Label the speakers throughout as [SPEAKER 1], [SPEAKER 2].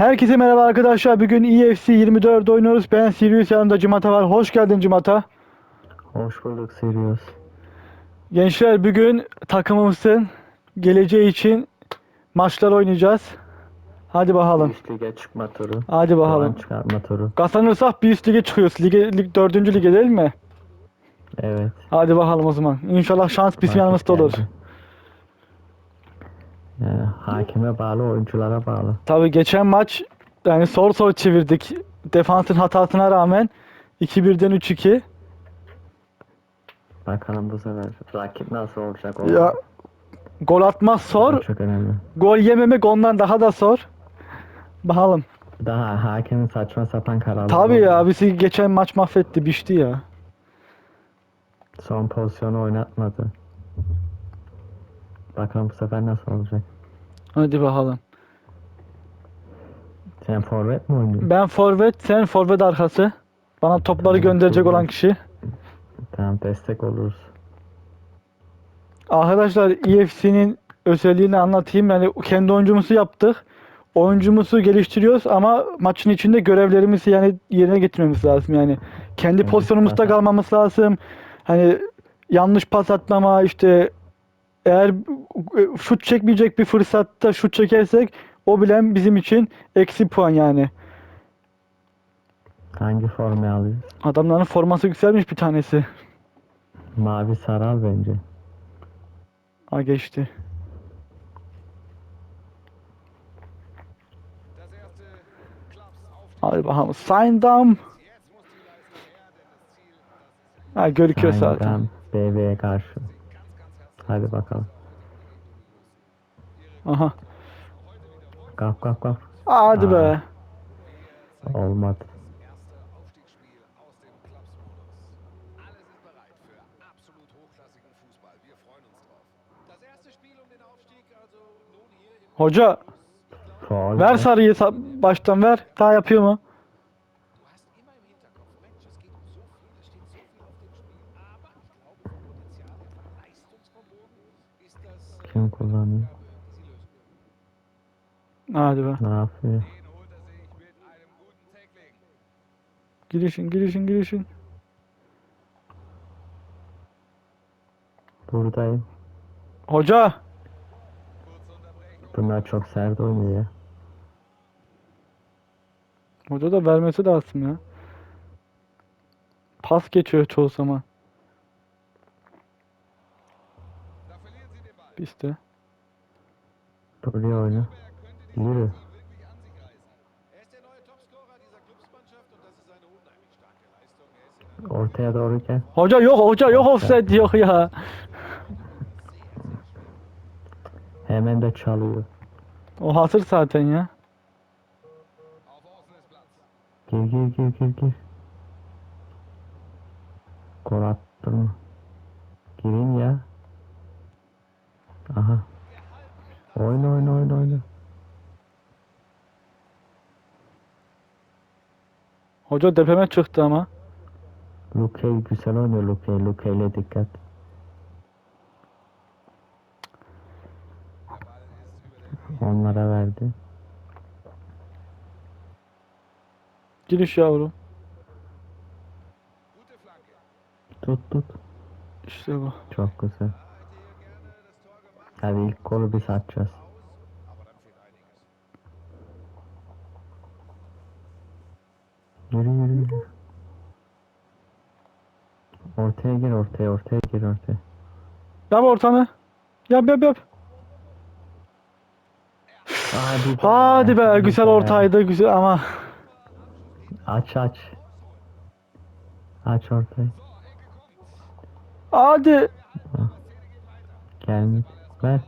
[SPEAKER 1] Herkese merhaba arkadaşlar. Bugün EFC 24 oynuyoruz. Ben Sirius yanımda Cimata var. Hoş geldin Cimata.
[SPEAKER 2] Hoş bulduk Sirius.
[SPEAKER 1] Gençler bugün takımımızın geleceği için maçlar oynayacağız. Hadi bakalım.
[SPEAKER 2] Üst lige çıkma turu.
[SPEAKER 1] Hadi
[SPEAKER 2] Puan
[SPEAKER 1] bakalım.
[SPEAKER 2] çıkartma turu.
[SPEAKER 1] Kazanırsak bir üst lige çıkıyoruz. Lige, lig, dördüncü lige değil mi?
[SPEAKER 2] Evet.
[SPEAKER 1] Hadi bakalım o zaman. İnşallah şans bizim yanımızda olur.
[SPEAKER 2] geldi. Yani hakime bağlı, oyunculara bağlı.
[SPEAKER 1] Tabii geçen maç yani soru soru çevirdik. Defansın hatasına rağmen 2-1'den 3-2.
[SPEAKER 2] Bakalım bu sefer rakip nasıl olacak? o
[SPEAKER 1] Ya gol atmak zor.
[SPEAKER 2] Çok önemli.
[SPEAKER 1] Gol yememek ondan daha da zor. Bakalım.
[SPEAKER 2] Daha hakemin saçma sapan kararları.
[SPEAKER 1] Tabii
[SPEAKER 2] oldu.
[SPEAKER 1] ya bizi geçen maç mahvetti, biçti ya.
[SPEAKER 2] Son pozisyonu oynatmadı. Bakalım bu sefer nasıl olacak?
[SPEAKER 1] Hadi bakalım.
[SPEAKER 2] Sen forvet mi oynuyorsun?
[SPEAKER 1] Ben forvet, sen forvet arkası. Bana topları
[SPEAKER 2] Tamam,
[SPEAKER 1] gönderecek olan kişi.
[SPEAKER 2] Tamam destek oluruz.
[SPEAKER 1] Arkadaşlar EFC'nin özelliğini anlatayım. Yani kendi oyuncumuzu yaptık. Oyuncumuzu geliştiriyoruz ama maçın içinde görevlerimizi yani yerine getirmemiz lazım yani. Kendi
[SPEAKER 2] Evet,
[SPEAKER 1] pozisyonumuzda
[SPEAKER 2] zaten.
[SPEAKER 1] kalmamız lazım. Hani yanlış pas atmama işte eğer şut çekmeyecek bir fırsatta şut çekersek o bilen bizim için eksi puan yani.
[SPEAKER 2] Hangi formayı alıyoruz?
[SPEAKER 1] Adamların forması güzelmiş bir tanesi.
[SPEAKER 2] Mavi sarı al bence.
[SPEAKER 1] Ha geçti. Hadi bakalım. Signdam. Ha gözüküyor zaten.
[SPEAKER 2] BB'ye karşı. Hadi bakalım.
[SPEAKER 1] Aha.
[SPEAKER 2] Kap kap kap.
[SPEAKER 1] Hadi
[SPEAKER 2] Aa.
[SPEAKER 1] be.
[SPEAKER 2] Olmadı.
[SPEAKER 1] Hoca
[SPEAKER 2] Faul.
[SPEAKER 1] ver sarıyı sa- baştan ver. Daha yapıyor mu?
[SPEAKER 2] Kim kullanıyor?
[SPEAKER 1] Hadi be.
[SPEAKER 2] Ne yapıyor?
[SPEAKER 1] Girişin girişin girişin.
[SPEAKER 2] Buradayım.
[SPEAKER 1] Hoca.
[SPEAKER 2] Bunlar çok sert oynuyor ya.
[SPEAKER 1] Hoca da vermesi lazım ya. Pas geçiyor çoğu zaman.
[SPEAKER 3] Er ist in einer
[SPEAKER 2] Ortaya doğru gel.
[SPEAKER 1] Hoca yok hoca yok offside yok ya.
[SPEAKER 2] Hemen de çalıyor.
[SPEAKER 1] O hazır zaten ya.
[SPEAKER 2] Gir gir gir gir gir. Gol attırma. Girin ya. Aha. Oyna oyna oyna oyna.
[SPEAKER 1] Hoca tepeme çıktı ama.
[SPEAKER 2] Luke güzel oynuyor Luke. Luke ile dikkat. Onlara verdi.
[SPEAKER 1] Giriş yavrum.
[SPEAKER 2] Tut tut.
[SPEAKER 1] İşte bu.
[SPEAKER 2] Çok güzel. Hadi ilk golü biz atacağız.
[SPEAKER 3] Aber dann fehlt einiges.
[SPEAKER 2] Yürü yürü yürü. Ortaya gir ortaya ortaya gir ortaya.
[SPEAKER 1] Yap ortanı. Yap yap yap.
[SPEAKER 2] Hadi be.
[SPEAKER 1] Hadi be güzel ortaydı güzel ama.
[SPEAKER 2] Aç aç. Aç ortayı.
[SPEAKER 1] Hadi.
[SPEAKER 2] Gelmiş. Ver.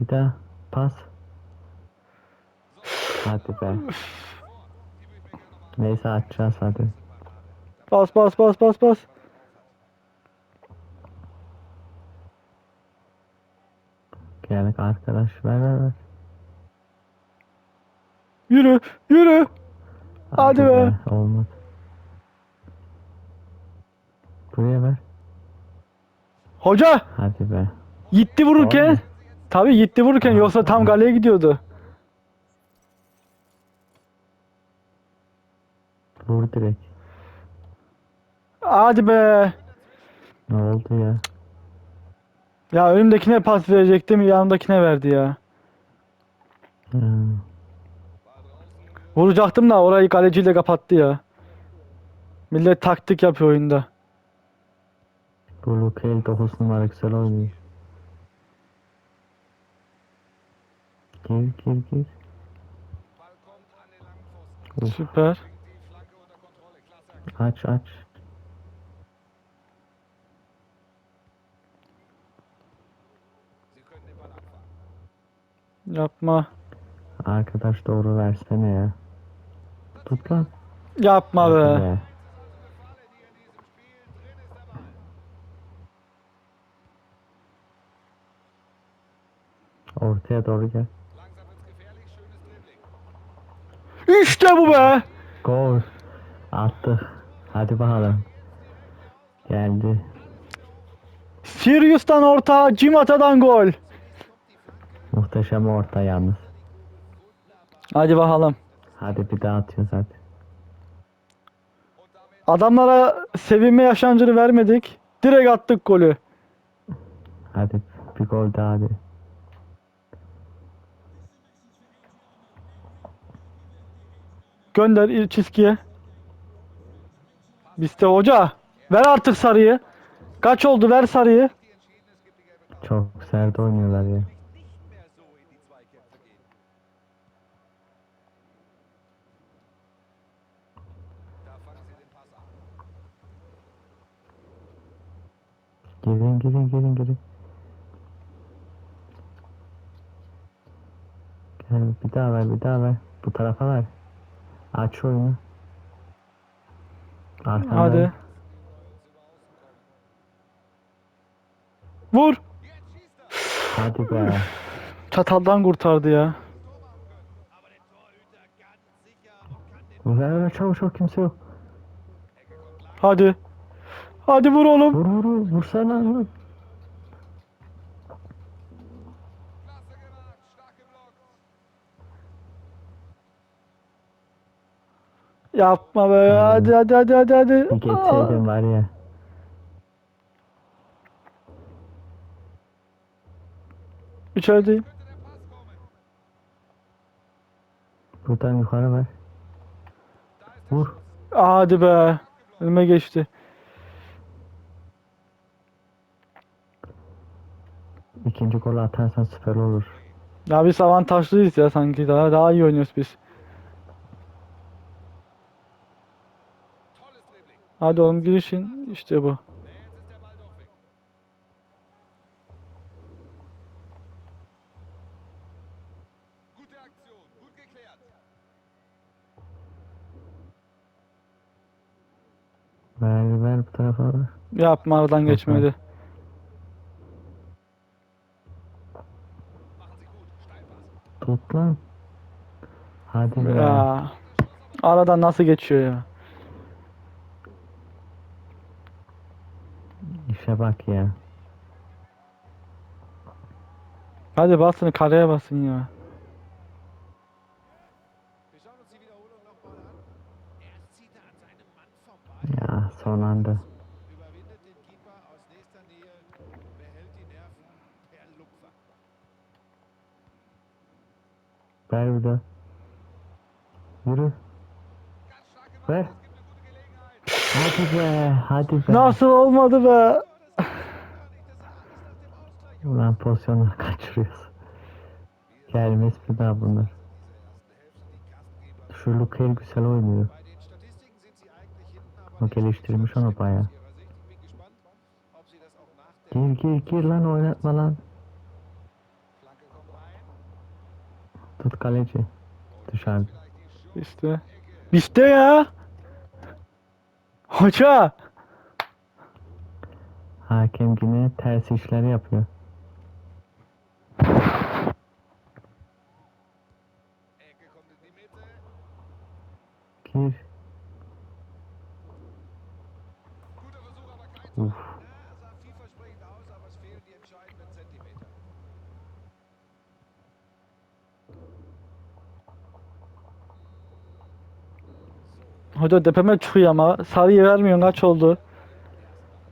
[SPEAKER 2] Bir daha. Pas. Hadi be. Neyse açacağız hadi.
[SPEAKER 1] Bas bas bas bas bas.
[SPEAKER 2] Geldik arkadaş. Ver ver ver.
[SPEAKER 1] Yürü yürü. Hadi be.
[SPEAKER 2] Olmadı. Buraya ver.
[SPEAKER 1] Hoca
[SPEAKER 2] Hadi be.
[SPEAKER 1] gitti vururken.
[SPEAKER 2] Oldu.
[SPEAKER 1] Tabii gitti vururken yoksa tam galeye gidiyordu.
[SPEAKER 2] Vur direkt.
[SPEAKER 1] Hadi be.
[SPEAKER 2] Ne oldu ya?
[SPEAKER 1] Ya önümdekine pas verecektim yanımdakine verdi ya.
[SPEAKER 2] Hmm.
[SPEAKER 1] Vuracaktım da orayı kaleciyle kapattı ya. Millet taktik yapıyor oyunda.
[SPEAKER 2] Bu Lukail 9 numara güzel oynuyor. Gir gir gir.
[SPEAKER 1] Süper.
[SPEAKER 2] Aç aç.
[SPEAKER 1] Yapma.
[SPEAKER 2] Arkadaş doğru versene ya. Tut lan.
[SPEAKER 1] Yapma be.
[SPEAKER 3] Ball.
[SPEAKER 2] Ortaya doğru gel.
[SPEAKER 1] İşte bu be.
[SPEAKER 2] Gol. Attık. Hadi bakalım. Geldi.
[SPEAKER 1] Sirius'tan orta, Cimata'dan gol.
[SPEAKER 2] Muhteşem orta yalnız.
[SPEAKER 1] Hadi bakalım.
[SPEAKER 2] Hadi bir daha atıyoruz hadi.
[SPEAKER 1] Adamlara sevinme yaşancını vermedik. Direkt attık golü.
[SPEAKER 2] Hadi bir gol daha hadi.
[SPEAKER 1] Gönder çizgiye. Biste hoca. Ver artık sarıyı. Kaç oldu ver sarıyı.
[SPEAKER 2] Çok sert oynuyorlar ya. Girin girin girin girin. Gel bir daha ver bir daha ver. Bu tarafa ver. Aç oyunu. Arkandan.
[SPEAKER 1] Hadi. Vur.
[SPEAKER 2] Hadi be.
[SPEAKER 1] Çataldan kurtardı ya.
[SPEAKER 2] Ver ver çabuk çabuk kimse yok.
[SPEAKER 1] Hadi. Hadi vur oğlum.
[SPEAKER 2] Vur vur vur. Vursana vur.
[SPEAKER 1] Yapma be. Hadi hadi hadi hadi hadi.
[SPEAKER 2] Bir geçseydin var ya.
[SPEAKER 1] İçerideyim.
[SPEAKER 2] Buradan yukarı ver. Vur.
[SPEAKER 1] Hadi be. Önüme geçti.
[SPEAKER 2] İkinci golü atarsan süper olur.
[SPEAKER 1] Ya biz avantajlıyız ya sanki. Daha daha iyi oynuyoruz biz. Hadi oğlum girişin. İşte bu.
[SPEAKER 2] Ver ver bu tarafa.
[SPEAKER 1] Yapma aradan geçmedi.
[SPEAKER 2] Tut lan. Hadi be.
[SPEAKER 1] Ya. Aradan nasıl geçiyor ya?
[SPEAKER 2] İşe bak ya.
[SPEAKER 1] Hadi basın kareye basın ya.
[SPEAKER 3] Schauen uns die
[SPEAKER 2] Ver bir de. Yürü. Ver. Hadi be. Hadi be.
[SPEAKER 1] Nasıl olmadı be?
[SPEAKER 2] Ulan pozisyonu kaçırıyoruz. Gelmez bir daha bunlar. Şu Lukail güzel oynuyor. O geliştirmiş onu
[SPEAKER 3] stark
[SPEAKER 2] baya.
[SPEAKER 3] aus ihrer Sicht. Ich bin gespannt, ob sie das auch nach der
[SPEAKER 2] Gir gir gir lan oynatma lan. Tut kaleci. Dışarıda.
[SPEAKER 1] İşte. Biste ya. Hoca.
[SPEAKER 2] Hakem yine ters işler yapıyor. Gir.
[SPEAKER 1] 4 depeme çıkıyor ama. Sarıyı vermiyorsun kaç oldu?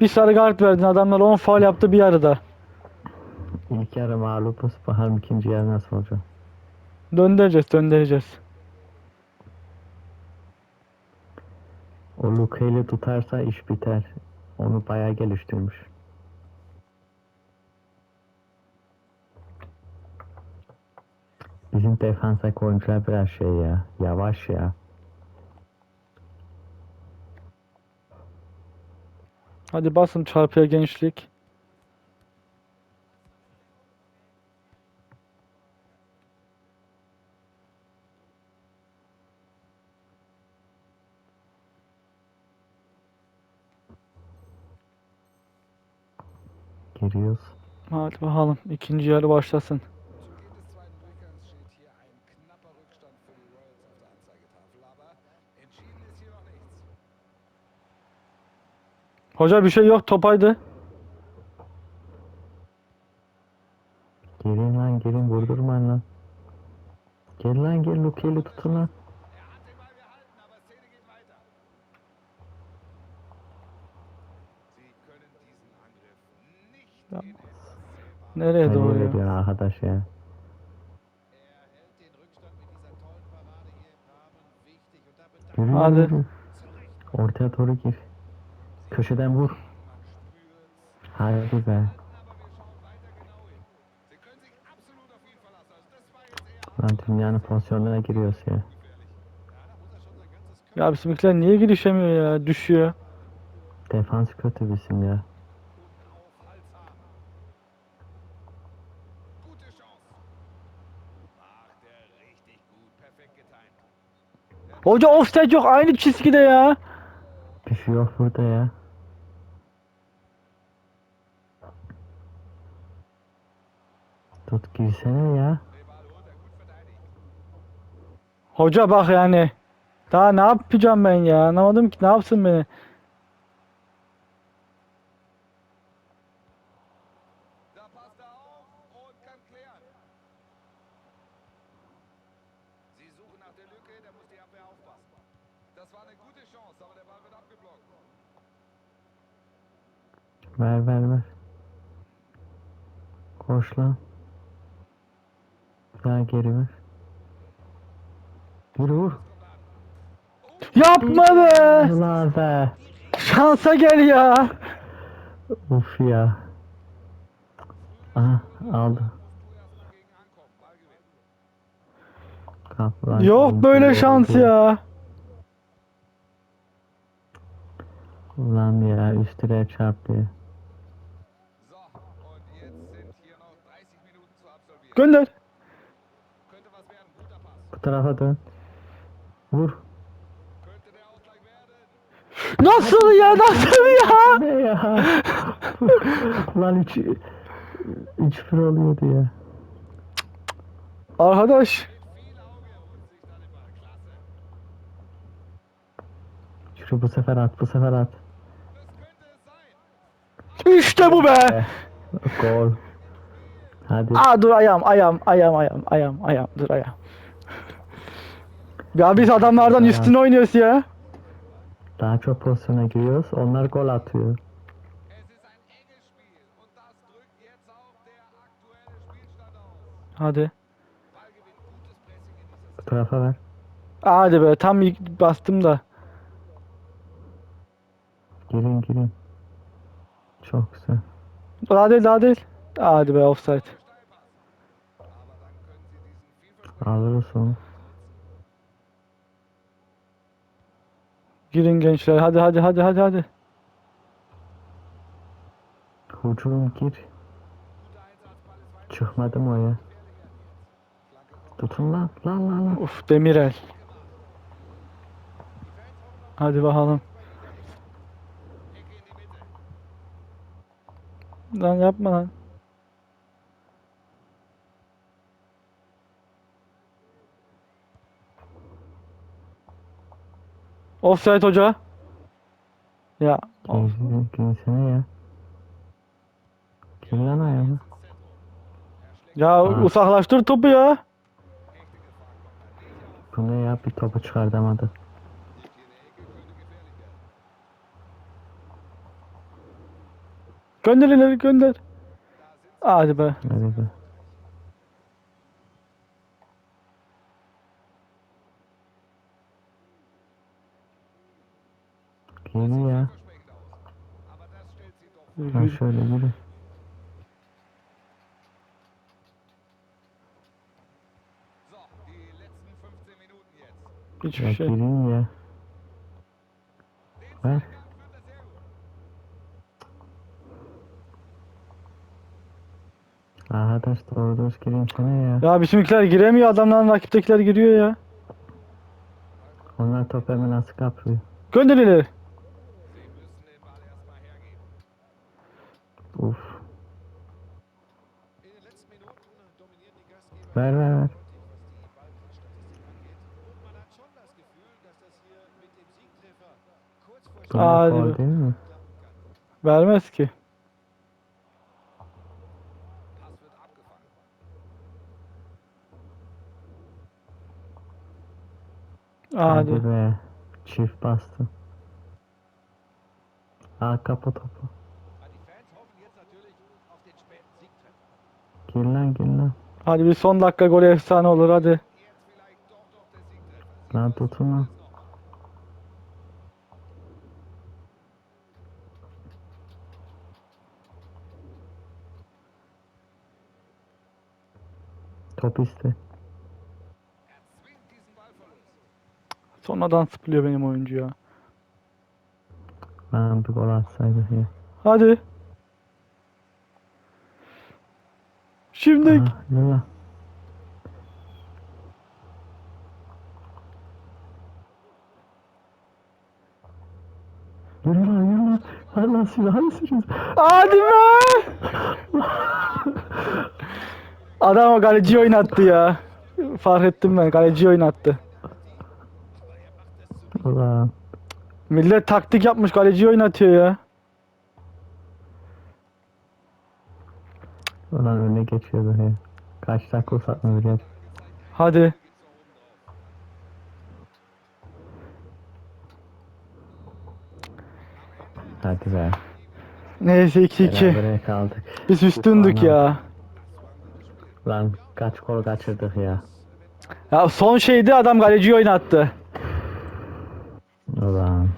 [SPEAKER 1] Bir sarı kart verdin adamlar 10 faal yaptı bir yarıda.
[SPEAKER 2] İlk yarı mağlubuz. Bakalım ikinci yarı nasıl olacak?
[SPEAKER 1] Döndüreceğiz döndüreceğiz.
[SPEAKER 2] O Luka'yla tutarsa iş biter. Onu bayağı geliştirmiş. Bizim defansa oyuncular biraz şey ya. Yavaş ya.
[SPEAKER 1] Hadi basın çarpıya gençlik.
[SPEAKER 2] Giriyoruz.
[SPEAKER 1] Hadi bakalım ikinci yarı başlasın. Hoca bir şey yok topaydı.
[SPEAKER 2] Gelin lan gelin vurdurmayın lan. Gel lan gel Luka ile tutun lan.
[SPEAKER 3] Sehbares
[SPEAKER 1] Nereye doğru ya?
[SPEAKER 2] diyor arkadaş ya.
[SPEAKER 1] Hadi.
[SPEAKER 2] Ortaya doğru gir. Köşeden vur. Hadi be. Lan dünyanın pozisyonuna giriyoruz ya.
[SPEAKER 1] Ya bizimkiler niye girişemiyor ya? Düşüyor.
[SPEAKER 2] Defans kötü bizim ya.
[SPEAKER 1] Hoca offside yok aynı çizgide ya.
[SPEAKER 2] Bir şey yok burada ya. Tut girsene ya.
[SPEAKER 1] Hoca bak yani. Daha ne yapacağım ben ya? Anlamadım ki ne yapsın beni.
[SPEAKER 3] Er.
[SPEAKER 2] Ver ver ver. Koş lan. Daha geri. Yürü vur.
[SPEAKER 1] Yapma be!
[SPEAKER 2] Ulan be.
[SPEAKER 1] Şansa gel ya.
[SPEAKER 2] Uf ya. Aha aldı.
[SPEAKER 3] Du erstmal gegen ankommen. Ball gewinnen.
[SPEAKER 2] Kap lan.
[SPEAKER 1] Yok böyle şans ya.
[SPEAKER 2] Ulan ya üst direğe çarptı ya. Tarafa dön. Vur.
[SPEAKER 1] Nasıl ya? Nasıl ya?
[SPEAKER 2] Ne ya? Lan 3 3 bir oluyordu ya.
[SPEAKER 1] Arkadaş.
[SPEAKER 2] Şunu bu sefer at, bu sefer at.
[SPEAKER 1] İşte bu be.
[SPEAKER 2] Gol. Hadi.
[SPEAKER 1] Aa dur ayağım ayağım ayağım ayağım ayağım ayağım dur ayağım. Ya biz adamlardan üstün oynuyoruz ya.
[SPEAKER 2] Daha çok pozisyona giriyoruz. Onlar gol atıyor.
[SPEAKER 3] Es ist ein enges Spiel und das drückt jetzt auch der aktuelle Spielstand aus.
[SPEAKER 1] Hadi.
[SPEAKER 3] Ballgewinn, gutes Pressing in dieser
[SPEAKER 2] Bu tarafa ver.
[SPEAKER 1] Hadi be tam ilk bastım da.
[SPEAKER 2] Girin girin. Çok güzel.
[SPEAKER 1] Daha değil daha değil. Hadi be offside.
[SPEAKER 2] Alırız onu.
[SPEAKER 1] Girin gençler hadi hadi hadi hadi hadi.
[SPEAKER 2] Hücum gir. Çıkmadım o ya. Tutun lan. Lan lan lan.
[SPEAKER 1] Uf Demirel. Hadi bakalım. Lan yapma lan. Offside hoca. Ya.
[SPEAKER 2] Kimsine, kimsine ya. Kim lan ayağı?
[SPEAKER 1] Ya ha. uzaklaştır topu ya.
[SPEAKER 2] Bu ne ya bir topu çıkartamadı.
[SPEAKER 1] Gönder ileri gönder. Hadi be.
[SPEAKER 2] Hadi be. Geri ya. Ha şöyle yürü.
[SPEAKER 3] So, die letzten 15 Minuten jetzt.
[SPEAKER 1] Hiçbir
[SPEAKER 2] Ya
[SPEAKER 1] şey.
[SPEAKER 2] girin ya.
[SPEAKER 3] Sehr gut.
[SPEAKER 2] Arkadaş doğru düz gireyim sana ya.
[SPEAKER 1] Ya bizimkiler giremiyor adamların rakiptekiler giriyor ya.
[SPEAKER 2] Onlar top hemen nasıl kapıyor.
[SPEAKER 1] Gönder ileri.
[SPEAKER 2] Bunlar
[SPEAKER 1] Hadi
[SPEAKER 2] faul
[SPEAKER 1] be.
[SPEAKER 2] değil mi?
[SPEAKER 1] Vermez ki. Hadi.
[SPEAKER 2] Hadi be. Çift bastı. Aa kapı topu. Gir lan gir lan.
[SPEAKER 1] Hadi bir son dakika golü efsane olur hadi.
[SPEAKER 2] Lan tutun lan. Top iste.
[SPEAKER 1] Sonradan sıplıyor benim oyuncu ya.
[SPEAKER 2] Lan bir gol atsaydık ya.
[SPEAKER 1] Hadi. Şimdi
[SPEAKER 2] Aha, yürü lan. Yürü lan yürü lan. Hadi lan silahını sürüyoruz.
[SPEAKER 1] hadi be. Adam o kaleci oynattı ya. Fark ettim ben kaleci oynattı.
[SPEAKER 2] Ulan.
[SPEAKER 1] Millet taktik yapmış kaleci oynatıyor ya.
[SPEAKER 2] Ulan öne geçiyordu ya. Kaç dakika uzatma bir yer.
[SPEAKER 1] Hadi.
[SPEAKER 2] Hadi be.
[SPEAKER 1] Neyse 2-2.
[SPEAKER 2] Berabere kaldık.
[SPEAKER 1] Biz üstündük ya.
[SPEAKER 2] Lan kaç gol kaçırdık ya.
[SPEAKER 1] Ya son şeydi adam kaleci oynattı.
[SPEAKER 2] Ulan.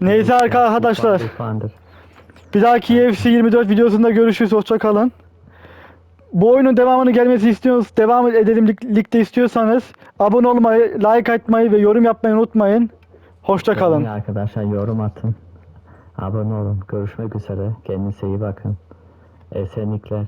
[SPEAKER 1] Neyse arkadaşlar.
[SPEAKER 2] Ufandır.
[SPEAKER 1] Bir dahaki UFC 24 videosunda görüşürüz. Hoşça kalın. Bu oyunun devamını gelmesi istiyorsanız, devam edelim lig- ligde istiyorsanız abone olmayı, like atmayı ve yorum yapmayı unutmayın. Hoşça kalın.
[SPEAKER 2] Beğenin Arkadaşlar yorum atın. Abone olun. Görüşmek üzere. Kendinize iyi bakın. Esenlikler.